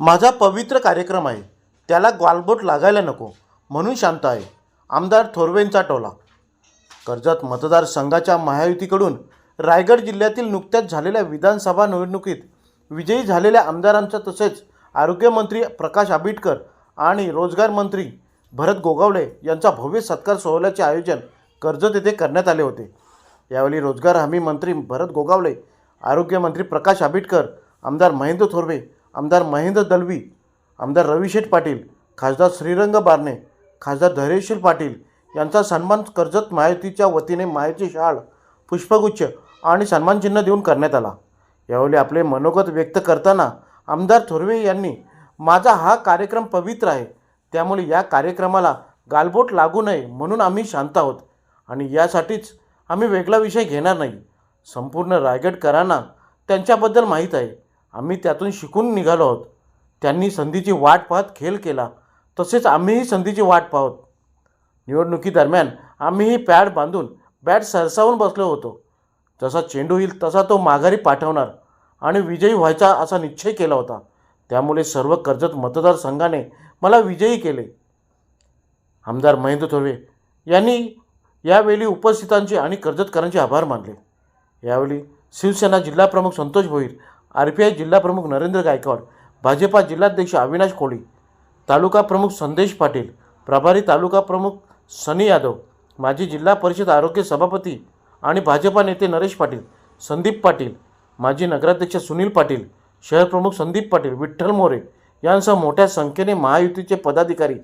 माझा पवित्र कार्यक्रम आहे. त्याला ग्वालबोट लागायला नको म्हणून शांत आहे. आमदार थोरवेंचा टोला. कर्जत मतदारसंघाच्या महायुतीकडून रायगड जिल्ह्यातील नुकत्याच झालेल्या विधानसभा निवडणुकीत विजयी झालेल्या आमदारांचं तसेच आरोग्यमंत्री प्रकाश आंबेडकर आणि रोजगार मंत्री भरत गोगावले यांचा भव्य सत्कार सोहळ्याचे आयोजन कर्जत येथे करण्यात आले होते. यावेळी रोजगार हमी मंत्री भरत गोगावले आरोग्यमंत्री प्रकाश आंबेडकर आमदार महेंद्र थोरवे आमदार महेंद्र दलवी आमदार रविशेठ पाटील खासदार श्रीरंग बारणे खासदार धैर्यशील पाटील यांचा सन्मान कर्जत माहितीच्या वतीने मायेची शाळ पुष्पगुच्छ आणि सन्मानचिन्ह देऊन करण्यात आला. यावेळी आपले मनोगत व्यक्त करताना आमदार थोरवे यांनी माझा हा कार्यक्रम पवित्र आहे. त्यामुळे या कार्यक्रमाला गालबोट लागू नये म्हणून आम्ही शांत आहोत आणि यासाठीच आम्ही वेगळा विषय घेणार नाही. संपूर्ण रायगडकरांना त्यांच्याबद्दल माहीत आहे. आम्ही त्यातून शिकून निघालो आहोत. त्यांनी संधीची वाट पाहत खेळ केला. तसेच आम्हीही संधीची वाट पाहत. निवडणुकीदरम्यान आम्हीही पॅड बांधून बॅट सरसावून बसलो होतो. जसा चेंडू येईल तसा तो माघारी पाठवणार आणि विजयी व्हायचा असा निश्चय केला होता. त्यामुळे सर्व कर्जत मतदारसंघाने मला विजयी केले. आमदार महेंद्र थोरवे यांनी यावेळी उपस्थितांचे आणि कर्जतकरांचे आभार मानले. यावेळी शिवसेना जिल्हाप्रमुख Santosh Bhoir R P I जिल्हाप्रमुख नरेंद्र गायकवाड भाजपा जिल्हाध्यक्ष अविनाश कोळी तालुका प्रमुख संदेश पाटील प्रभारी तालुका प्रमुख सनी यादव माजी जिल्हा परिषद आरोग्य सभापती आणि भाजपा नेते नरेश पाटील संदीप पाटील माजी नगराध्यक्ष सुनील पाटील शहरप्रमुख संदीप पाटील विठ्ठल मोरे यांसह मोठ्या संख्येने महायुतीचे पदाधिकारी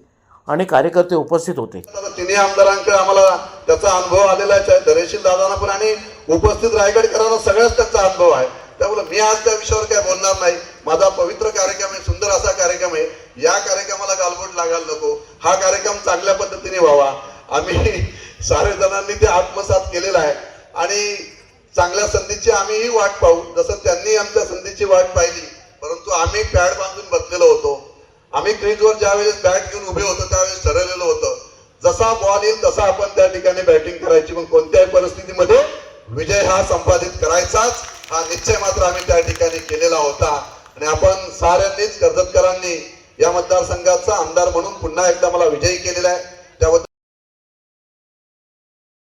आणि कार्यकर्ते उपस्थित होते. तिन्ही आमदारांकडे आम्हाला त्याचा अनुभव आलेला आहे. दरेशील दादांना पण आणि उपस्थित रायगडकरांना सगळ्याच त्यांचा अनुभव आहे. त्यामुळे मी आज त्या विषयावर काय बोलणार नाही. माझा पवित्र कार्यक्रम आहे सुंदर असा कार्यक्रम आहे. या कार्यक्रमाला गालबोट लागायला नको. हा कार्यक्रम चांगल्या पद्धतीने व्हावा. आम्ही सारे जणांनी ते आत्मसात केलेला आहे. आणि चांगल्या संधीची आम्हीही वाट पाहू. जसं त्यांनी आमच्या संधीची वाट पाहिली परंतु आम्ही पॅड बांधून बसलेलो होतो. आम्ही क्रीजवर ज्यावेळेस बॅट घेऊन उभे होतो त्यावेळेस ठरवलेलं होतं जसा बॉल येईल तसा आपण त्या ठिकाणी बॅटिंग करायची. पण कोणत्याही परिस्थितीमध्ये विजय हा संपादित हा निश्चय मात्र आम्ही त्या ठिकाणी केलेला होता. आणि आपण साऱ्यांनीच कर्जतकरांनी या मतदारसंघाचा आमदार म्हणून पुन्हा एकदा मला विजयी केलेला आहे. त्याबद्दल